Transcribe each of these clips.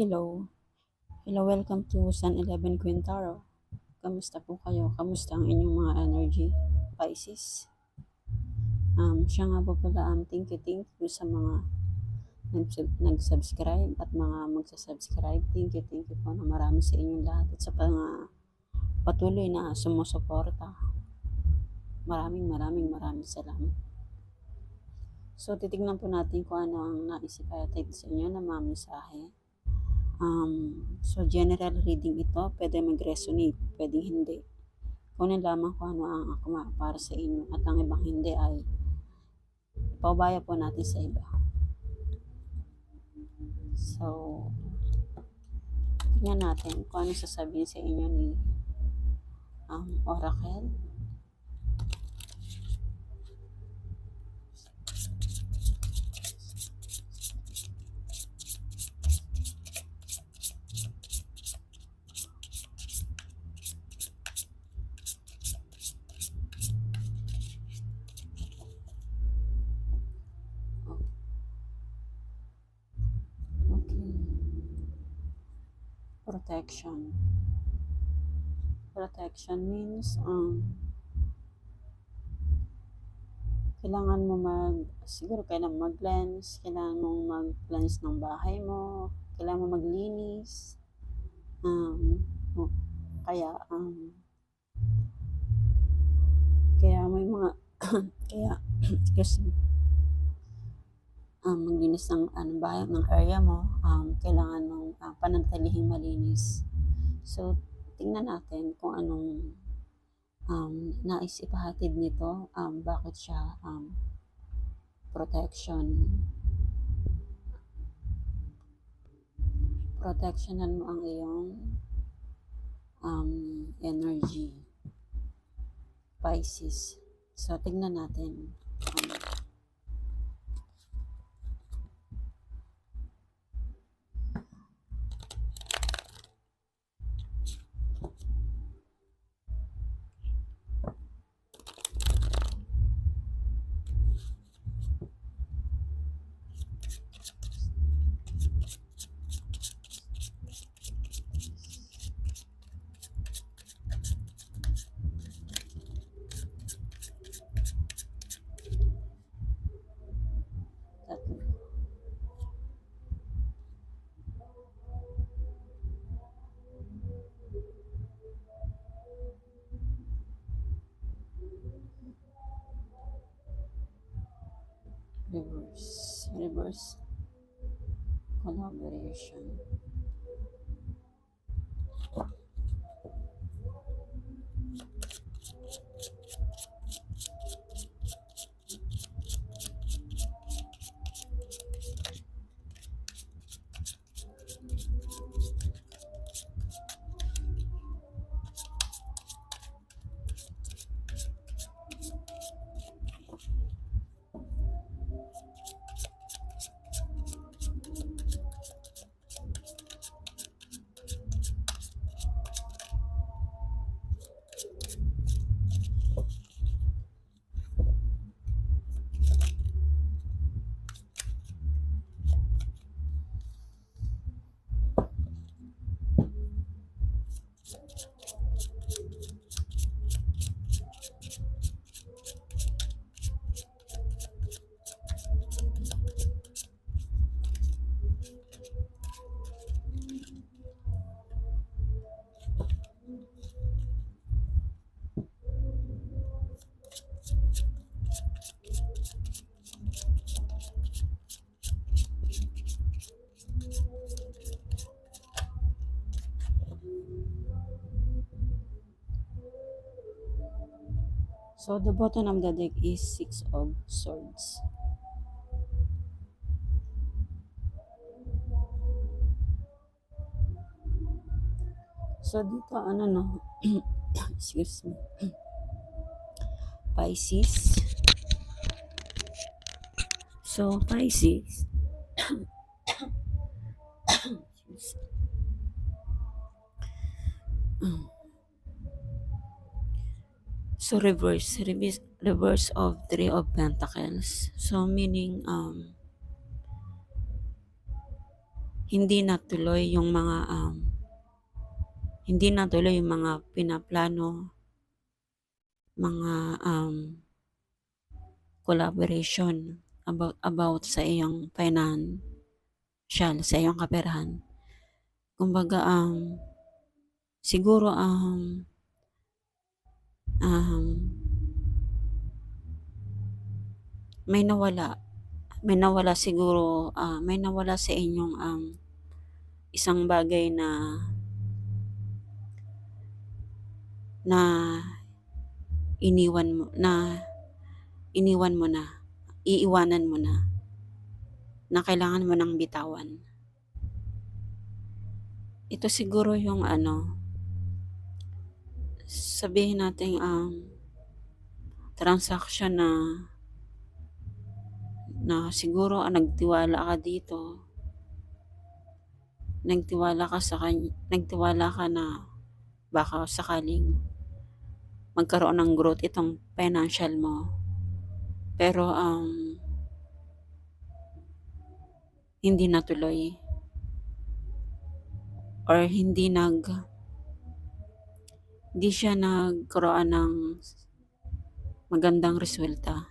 Hello. Hello, welcome to San 11 Quintaro. Kamusta po kayo? Kamusta ang inyong mga energy? Pisces? Um, siya nga po pala, um, thank you, thank you sa mga nag- nag-subscribe at mga magsasubscribe. Thank you, thank you po na marami sa inyong lahat at sa mga patuloy na sumusuporta. Maraming maraming maraming salamat. So, titignan po natin kung ano ang naisipatid sa inyo na mga mensahe. Um, so, general reading ito, pwede mag-resonate, pwede hindi. Kunin lamang kung ano ang akma para sa inyo at ang ibang hindi ay paubaya po natin sa iba. So, tingnan natin kung ano sasabihin sa inyo ni um, Oracle. Okay. Protection. Protection means um, kailangan mo mag, siguro kailangan mag-cleanse, kailangan mong mag-cleanse ng bahay mo, kailangan mo maglinis, um, kaya, um, kaya may mga, kaya, me, um, maglinis ng ano, bahay, ng area mo, um, kailangan mong uh, panantilihing malinis. So, tingnan natin kung anong um, nais ipahatid nito, um, bakit siya um, protection. Protectionan mo ang iyong um, energy. Pisces. So, tingnan natin. Um, Reverse. Collaboration. So the bottom of the deck is six of swords. So dito ano no, excuse me, Pisces. So Pisces. So reverse, reverse, reverse of three of pentacles. So meaning um hindi natuloy yung mga um, hindi natuloy yung mga pinaplano mga um, collaboration about about sa iyong financial sa iyong kaperahan kumbaga um siguro um um may nawala may nawala siguro ah, may nawala sa inyong um isang bagay na na iniwan mo na iniwan mo na iiwanan mo na na kailangan mo nang bitawan. Ito siguro yung ano sabihin natin um transaction na na siguro ah, nagtiwala ka dito nagtiwala ka sa kanya nagtiwala ka na baka sakaling magkaroon ng growth itong financial mo. Pero um hindi natuloy or hindi nag hindi siya nagkaroon ng magandang resulta.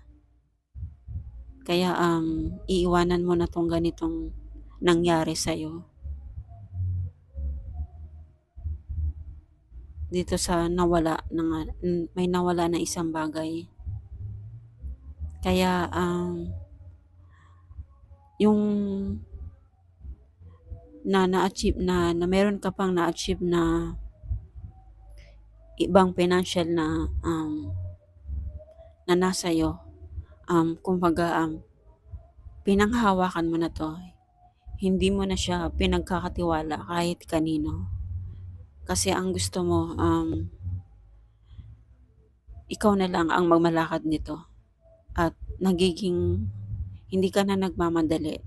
Kaya um iiwanan mo na tong ganitong nangyari sa'yo. Dito sa nawala ng may nawala na isang bagay. Kaya um yung na na-achieve na, na meron ka pang na-achieve na ibang financial na um, na nasa iyo. Um, kumbaga um, pinanghawakan mo na to. Hindi mo na siya pinagkakatiwala kahit kanino. Kasi ang gusto mo um, ikaw na lang ang magmalakad nito. At nagiging hindi ka na nagmamadali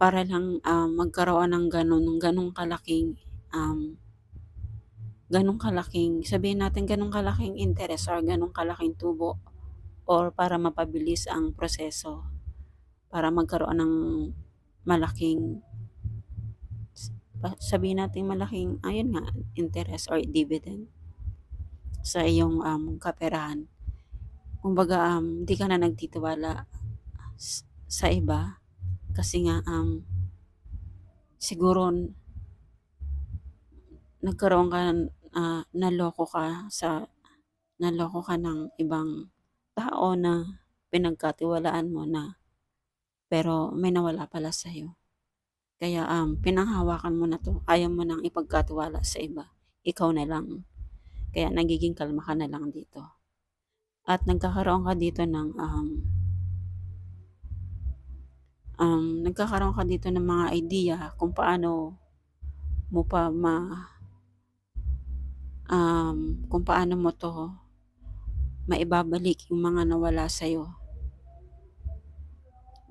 para lang um, magkaroon ng ganun, ng ganung kalaking um, ganung kalaking, sabihin natin ganung kalaking interest or ganung kalaking tubo or para mapabilis ang proseso para magkaroon ng malaking sabihin natin malaking ayun nga interest or dividend sa iyong um, kaperahan. Kumbaga um, hindi ka na nagtitiwala sa iba kasi nga um, siguro nagkaroon ka uh, naloko ka sa naloko ka ng ibang tao na pinagkatiwalaan mo na pero may nawala pala sa iyo. Kaya um, pinanghawakan mo na to. Ayaw mo nang ipagkatiwala sa iba. Ikaw na lang. Kaya nagiging kalma ka na lang dito. At nagkakaroon ka dito ng um, um, nagkakaroon ka dito ng mga idea kung paano mo pa ma um, kung paano mo to maibabalik yung mga nawala sa'yo.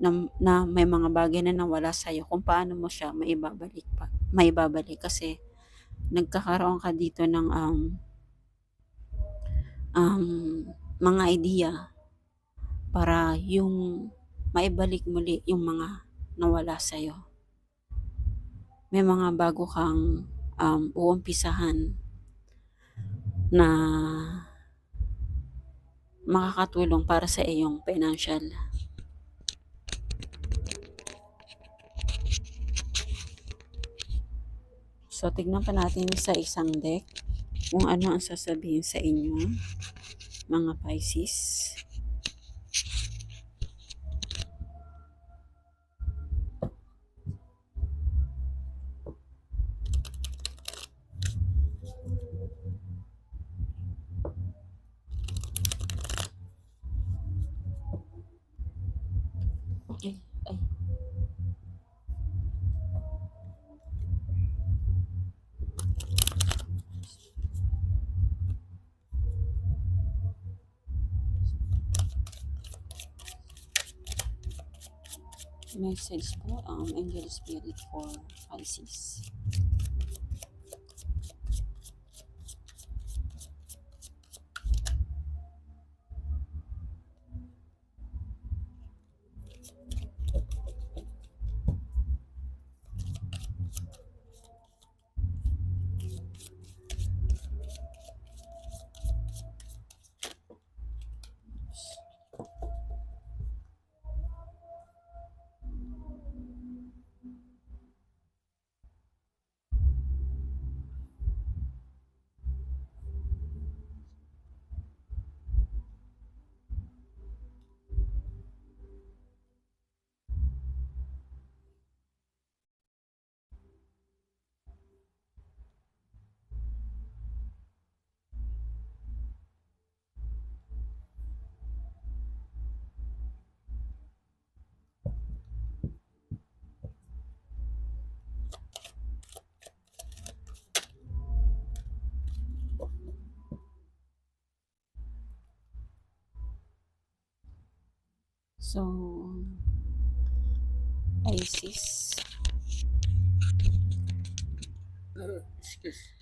Na, na may mga bagay na nawala sa'yo kung paano mo siya maibabalik pa maibabalik. Kasi nagkakaroon ka dito ng um, um, mga idea para yung maibalik muli yung mga nawala sa'yo. May mga bago kang um, uumpisahan na makakatulong para sa iyong financial So, tignan pa natin sa isang deck kung ano ang sasabihin sa inyo, mga Pisces. Message po um, angel spirit for Pisces. So, Pisces. Uh, excuse.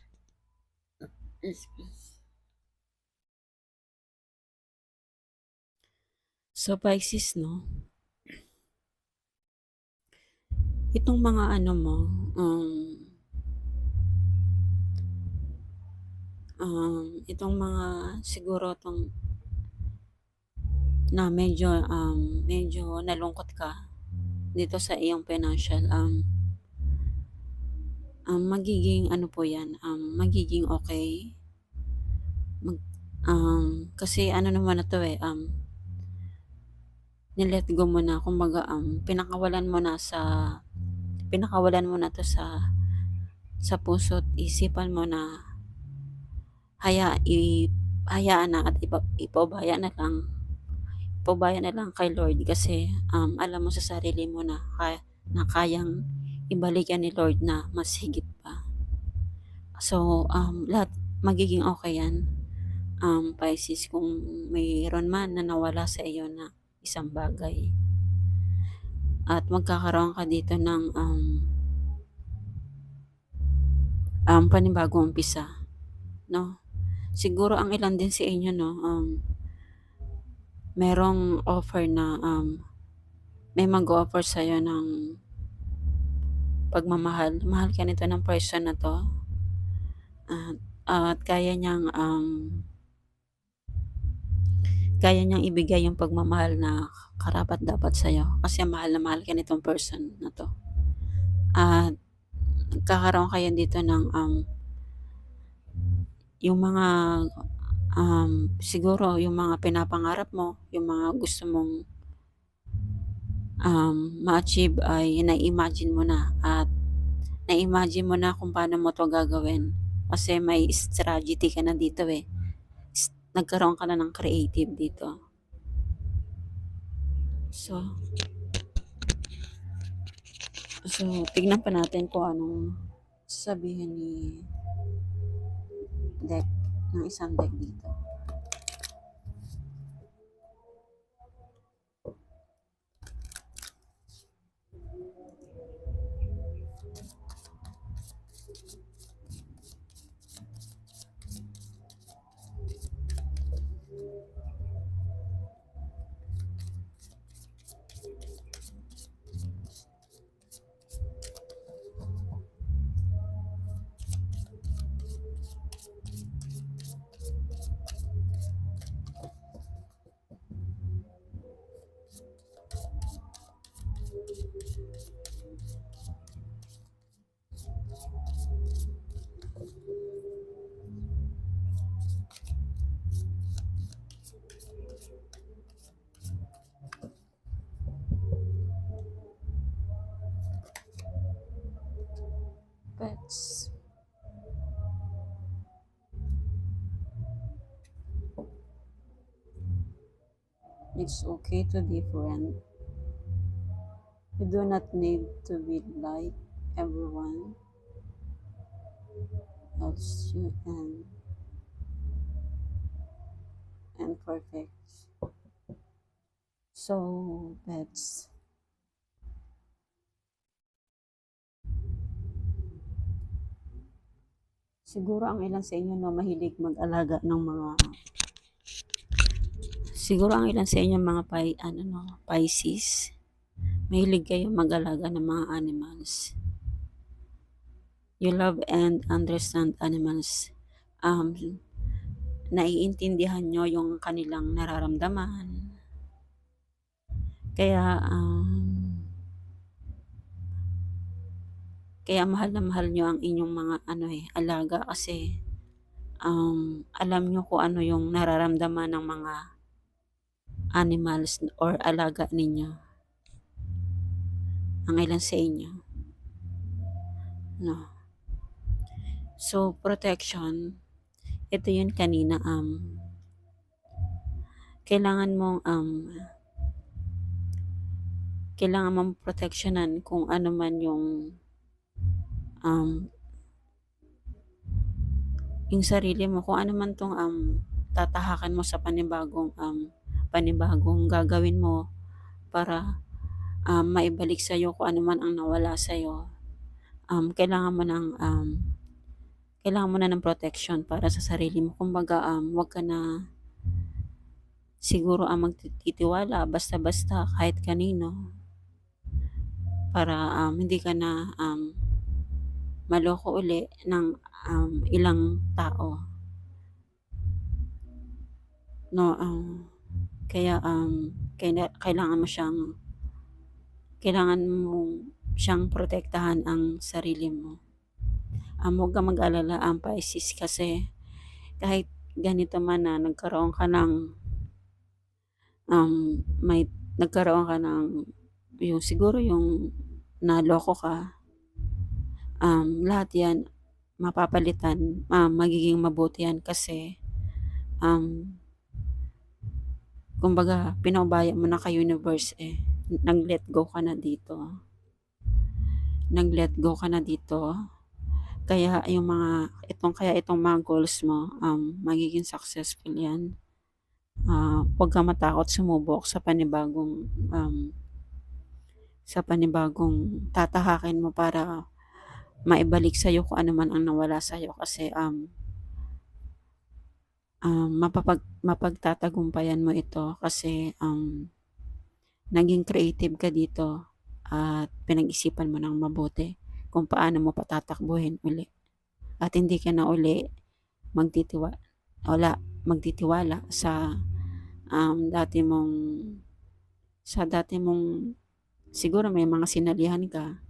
Excuse. So, Pisces, no? Itong mga ano mo, um, um, itong mga siguro itong na medyo um, medyo nalungkot ka dito sa iyong financial um, um magiging ano po yan um, magiging okay. Mag, um, kasi ano naman na to eh um, nilet go mo na. Kumbaga um, pinakawalan mo na sa pinakawalan mo na to sa sa puso't isipan mo na haya i, hayaan na at ipa, ipabaya na lang pabaya na lang kay Lord kasi um, alam mo sa sarili mo na, kaya, na kayang ibalikan ni Lord na mas higit pa. So, um, lahat magiging okay yan. Um, Pisces, kung mayroon man na nawala sa iyo na isang bagay. At magkakaroon ka dito ng um, um, panibagong umpisa. No? Siguro ang ilan din sa inyo, no, um, merong offer na um, may mag-offer sa'yo ng pagmamahal. Mahal ka nito ng person na to. At, at kaya niyang um, kaya niyang ibigay yung pagmamahal na karapat dapat sa'yo. Kasi mahal na mahal ka nitong person na to. At kakaroon kayo dito ng um, yung mga um, siguro yung mga pinapangarap mo, yung mga gusto mong um, ma-achieve ay na-imagine mo na at na-imagine mo na kung paano mo to gagawin. Kasi may strategy ka na dito eh. Nagkaroon ka na ng creative dito. So, so tignan pa natin kung anong sabihin ni deck ng isang deck dito. Pets. It's okay to be different. You do not need to be like everyone else you and and perfect. So pets. Siguro ang ilan sa inyo no mahilig mag-alaga ng mga Siguro ang ilan sa inyo mga pi, ano no, Pisces, mahilig kayo mag-alaga ng mga animals. You love and understand animals. Um, naiintindihan nyo yung kanilang nararamdaman. Kaya, um, kaya mahal na mahal nyo ang inyong mga ano eh, alaga kasi um, alam nyo kung ano yung nararamdaman ng mga animals or alaga ninyo. Ang ilan sa inyo. No. So, protection, ito yun kanina, um, kailangan mong, um, kailangan mong protectionan kung ano man yung um, yung sarili mo, kung ano man tong um, tatahakan mo sa panibagong um, panibagong gagawin mo para um, maibalik sa'yo kung ano man ang nawala sa'yo. Um, kailangan mo ng um, kailangan mo na ng protection para sa sarili mo. Kumbaga, um, wag ka na siguro ang magtitiwala basta-basta kahit kanino para um, hindi ka na um, maloko uli ng um, ilang tao. No, um, kaya um, kailangan mo siyang kailangan mo siyang protektahan ang sarili mo. Um, huwag ka mag-alala ang Pisces kasi kahit ganito man na nagkaroon ka ng um, may nagkaroon ka ng yung siguro yung naloko ka um, lahat yan mapapalitan um, magiging mabuti yan kasi um, kumbaga pinaubaya mo na kay universe eh. Nag-let go ka na dito. Nag-let go ka na dito. Kaya yung mga itong kaya itong mga goals mo um, magiging successful yan. Uh, huwag ka matakot sumubok sa panibagong um, sa panibagong tatahakin mo para maibalik sa iyo kung ano man ang nawala sa iyo kasi um, um, mapapag, mapagtatagumpayan mo ito kasi um, naging creative ka dito at pinag-isipan mo ng mabuti kung paano mo patatakbuhin uli. At hindi ka na uli magtitiwa, wala, magtitiwala sa um, dati mong sa dati mong siguro may mga sinalihan ka.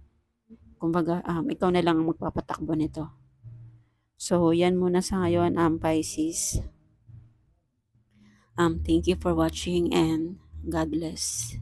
Kumbaga, um, ikaw na lang ang magpapatakbo nito. So, yan muna sa ngayon, um, Pisces. Um, thank you for watching and God bless.